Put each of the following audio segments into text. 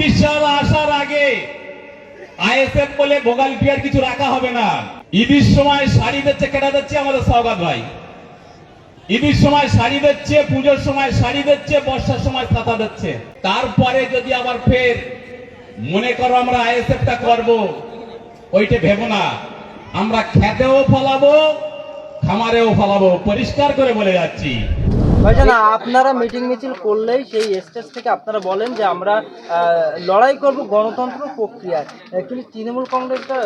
ছাব্বিশ আসার আগে আইএসএফ বলে ভোগাল পিয়ার কিছু রাখা হবে না। ঈদের সময় শাড়ি দিচ্ছে কেটা দিচ্ছে আমাদের সৌগাত ভাই? ঈদের সময় শাড়ি দিচ্ছে, পুজোর সময় শাড়ি দিচ্ছে, বর্ষার সময় ছাতা দিচ্ছে। তারপরে যদি আবার ফের মনে করো আমরা আইএসএফটা করব, ওইটা ভেবো না। আমরা খেতেও ফলাবো, খামারেও ফলাবো, পরিষ্কার করে বলে যাচ্ছি। ভাইজান, আপনারা মিটিং মিছিল করলেই সেই স্টেজ থেকে আপনারা বলেন যে আমরা লড়াই করব গণতন্ত্র প্রক্রিয়ায়। কিন্তু তৃণমূল কংগ্রেসটা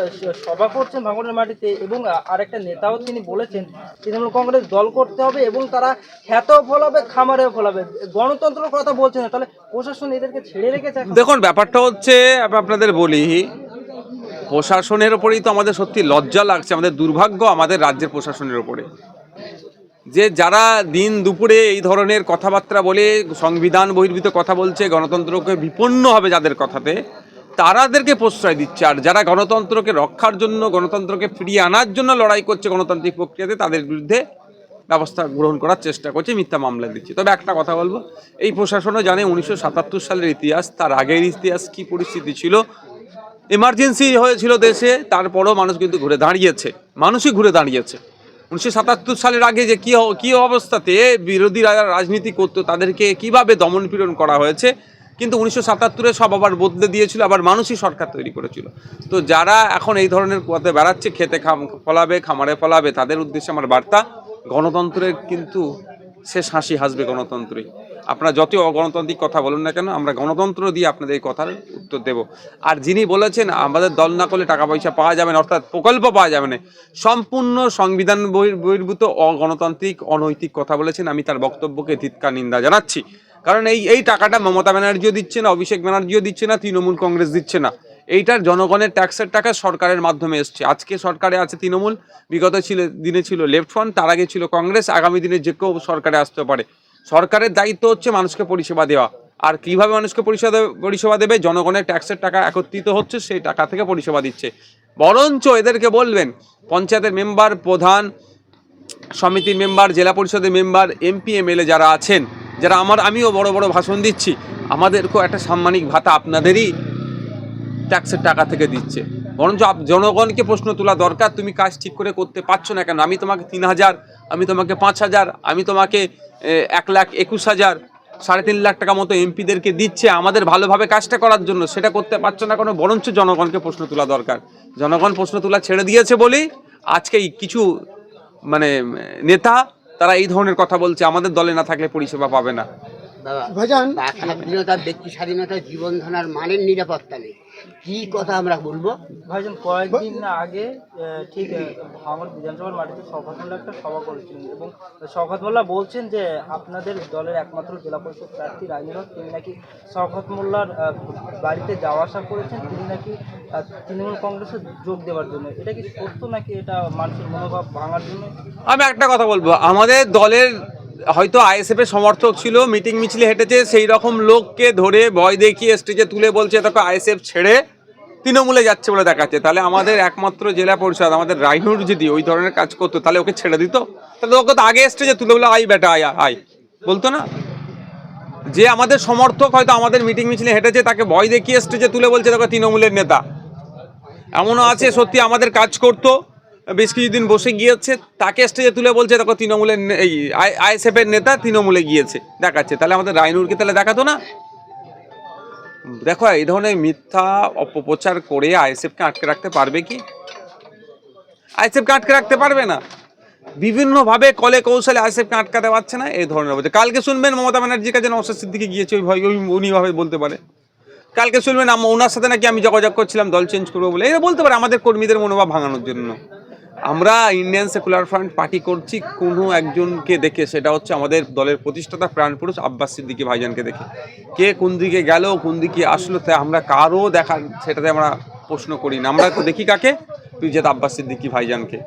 সভা করছেন ভাঙনের মাটিতে এবং আরেকটা নেতাও তিনি বলেছেন, তৃণমূল কংগ্রেস দল করতে হবে এবং তারা খ্যাতও ফলাবে, খামারেও ফলাবে। গণতন্ত্রের কথা বলছেন না, তাহলে প্রশাসন এদেরকে ছেড়ে রেখেছে দেখুন, ব্যাপারটা হচ্ছে আপনাদের বলি, প্রশাসনের ওপরেই তো আমাদের সত্যি লজ্জা লাগছে, আমাদের দুর্ভাগ্য আমাদের রাজ্যের প্রশাসনের ওপরে। যে যারা দিন দুপুরে এই ধরনের কথাবার্তা বলে, সংবিধান বহির্ভূত কথা বলছে, গণতন্ত্রকে বিপন্ন হবে যাদের কথাতে, তারাদেরকে প্রশ্রয় দিচ্ছে। আর যারা গণতন্ত্রকে রক্ষার জন্য, গণতন্ত্রকে ফিরিয়ে আনার জন্য লড়াই করছে গণতান্ত্রিক প্রক্রিয়াতে, তাদের বিরুদ্ধে ব্যবস্থা গ্রহণ করার চেষ্টা করছে, মিথ্যা মামলা দিচ্ছে। তবে একটা কথা বলব, এই প্রশাসনও জানে উনিশশো সাতাত্তর সালের ইতিহাস, তার আগের ইতিহাস কি পরিস্থিতি ছিল। এমার্জেন্সি হয়েছিল দেশে, তারপরও মানুষ কিন্তু ঘুরে দাঁড়িয়েছে, মানুষই ঘুরে দাঁড়িয়েছে। উনিশশো সাতাত্তর সালের আগে যে কী কী অবস্থাতে বিরোধীরা রাজনীতি করতো, তাদেরকে কীভাবে দমন পীড়ন করা হয়েছে? কিন্তু উনিশশো সাতাত্তরে সব আবার বদলে দিয়েছিল, আবার মানুষই সরকার তৈরি করেছিল। তো যারা এখন এই ধরনের পথে বেড়াচ্ছে, খেতে খাম ফলাবে, খামারে ফলাবে, তাদের উদ্দেশ্যে আমার বার্তা, গণতন্ত্রের কিন্তু শেষ হাসি হাসবে গণতন্ত্রই। আপনারা যতই অগণতান্ত্রিক কথা বলুন না কেন, আমরা গণতন্ত্র দিয়ে আপনাদের এই কথার উত্তর দেব। আর যিনি বলেছেন, আমাদের দল না করলে টাকা পয়সা পাওয়া যাবে না, অর্থাৎ প্রকল্প পাওয়া যাবে না, সম্পূর্ণ সংবিধান বহির- বহির্ভূত অগণতান্ত্রিক অনৈতিক কথা বলেছেন, আমি তার বক্তব্যকে ধিৎকার নিন্দা জানাচ্ছি। কারণ এই এই টাকাটা মমতা ব্যানার্জিও দিচ্ছে না, অভিষেক ব্যানার্জিও দিচ্ছে না, তৃণমূল কংগ্রেস দিচ্ছে না। এইটার জনগণের ট্যাক্সের টাকা সরকারের মাধ্যমে এসছে। আজকে সরকারে আছে তৃণমূল, বিগত ছিল দিনে ছিল লেফট ফ্রন্ট তার আগে ছিল কংগ্রেস, আগামী দিনে যে কেউ সরকারে আসতে পারে। সরকারের দায়িত্ব হচ্ছে মানুষকে পরিষেবা দেওয়া। আর কীভাবে মানুষকে পরিষেবা পরিষেবা দেবে? জনগণের ট্যাক্সের টাকা একত্রিত হচ্ছে, সেই টাকা থেকে পরিষেবা দিচ্ছে। বরঞ্চ এদেরকে বলবেন, পঞ্চায়েতের মেম্বার প্রধান, সমিতির মেম্বার জেলা পরিষদের মেম্বার এমপি এমএলএ যারা আছেন, যারা আমার, আমিও বড় বড় ভাষণ দিচ্ছি। আমাদেরকেও একটা সাম্মানিক ভাতা আপনাদেরই ট্যাক্সের টাকা থেকে দিচ্ছে। বরঞ্চ জনগণকে প্রশ্ন তোলা দরকার, তুমি কাজ ঠিক করে করতে পারছ না কেন? আমি তোমাকে তিন হাজার, আমি তোমাকে পাঁচ হাজার, আমি তোমাকে এক লাখ একুশ হাজার, সাড়ে তিন লাখ টাকা মতো এমপিদেরকে দিচ্ছে আমাদের ভালোভাবে কাজটা করার জন্য। সেটা করতে পারছ না কোনো? বরঞ্চ জনগণকে প্রশ্ন তোলা দরকার। জনগণ প্রশ্ন তোলা ছেড়ে দিয়েছে বলেই আজকে কিছু মানে নেতা, তারা এই ধরনের কথা বলছে। আমাদের দলে না থাকলে পরিষেবা পাবে না। ভাইজান। বাক স্বাধীনতা ব্যক্তি স্বাধীনতা জীবন ধারণার মানের নিরাপত্তা নেই। কি কথা আমরা বলব? ভাইজান কয়েকদিন আগে ঠিক ভাঙড় বিধানসভার মাটিতে শওকত মোল্লা একটা সভা করেছিলেন এবং শওকত মোল্লা বলছেন যে আপনাদের দলের একমাত্র জেলা পরিষদ প্রার্থী রাজনীর হক তিনি নাকি শওকত মোল্লার বাড়িতে যাওয়া আসা করেছেন তিনি নাকি তৃণমূল কংগ্রেসে যোগ দেওয়ার জন্য। এটা কি সত্য নাকি এটা মানুষের মনোভাব ভাঙার জন্য? আমি একটা কথা বলব আমাদের দলের হয়তো আইএসএফ এর সমর্থক ছিল, মিটিং মিছিলে হেঁটেছে, সেই রকম লোককে ধরে ভয় দেখিয়ে স্টেজে তুলে বলছে দেখো আইএসএফ ছেড়ে তৃণমূলে যাচ্ছে বলে দেখাচ্ছে। তাহলে আমাদের একমাত্র জেলা পরিষদ, আমাদের রাইনুর যদি ওই ধরনের কাজ করতো, তাহলে ওকে ছেড়ে দিত? তাহলে ওকে তো আগে স্টেজে তুলে বলে আই বেটা, আয় আয়। বলতো না? যে আমাদের সমর্থক হয়তো আমাদের মিটিং মিছিলে হেঁটেছে, তাকে ভয় দেখিয়ে স্টেজে তুলে বলছে দেখো তৃণমূলের নেতা। এমনও আছে, সত্যি আমাদের কাজ করতো। বেশ কিছুদিন বসে গিয়েছে, তাকে স্টেজে তুলে বলছে, দেখো তৃণমূলের এই আইএসএফ এর নেতা তৃণমূলে গিয়েছে, দেখাচ্ছে। তাহলে আমাদের রাইনুরকে তাহলে দেখাতো না? দেখো, এই ধরনের মিথ্যা অপপ্রচার করে আইএসএফকে আটকে রাখতে পারবে কি? আইএসএফকে আটকে রাখতে পারবে না। বিভিন্নভাবে কলে কৌশলে আইএসএফকে আটকাতে পারছে না, এই ধরনের বলছে কালকে শুনবেন মমতা ব্যানার্জির কাছে নওশাদ সিদ্দিকি গিয়েছে, ওই ভয় ওই উনিভাবে বলতে পারে। কালকে শুনবেন ওনার সাথে নাকি আমি যোগাযোগ করছিলাম, দল চেঞ্জ করব বলে। এরা বলতে পারে আমাদের কর্মীদের মনোভাব ভাঙানোর জন্য। আমরা ইন্ডিয়ান সেকুলার ফ্রন্ট পার্টি করছি, কোনো একজনকে দেখে, সেটা হচ্ছে আমাদের দলের প্রতিষ্ঠাতা প্রাণপুরুষ আব্বাস সিদ্দিকি ভাইজানকে দেখে। কে কোন দিকে গেল, কোন দিকে আসলো তাই আমরা কারও দেখা, সেটাতে আমরা প্রশ্ন করি না। আমরা তো দেখি কাকে? তুই যে আব্বাস সিদ্দিকী ভাইজানকে।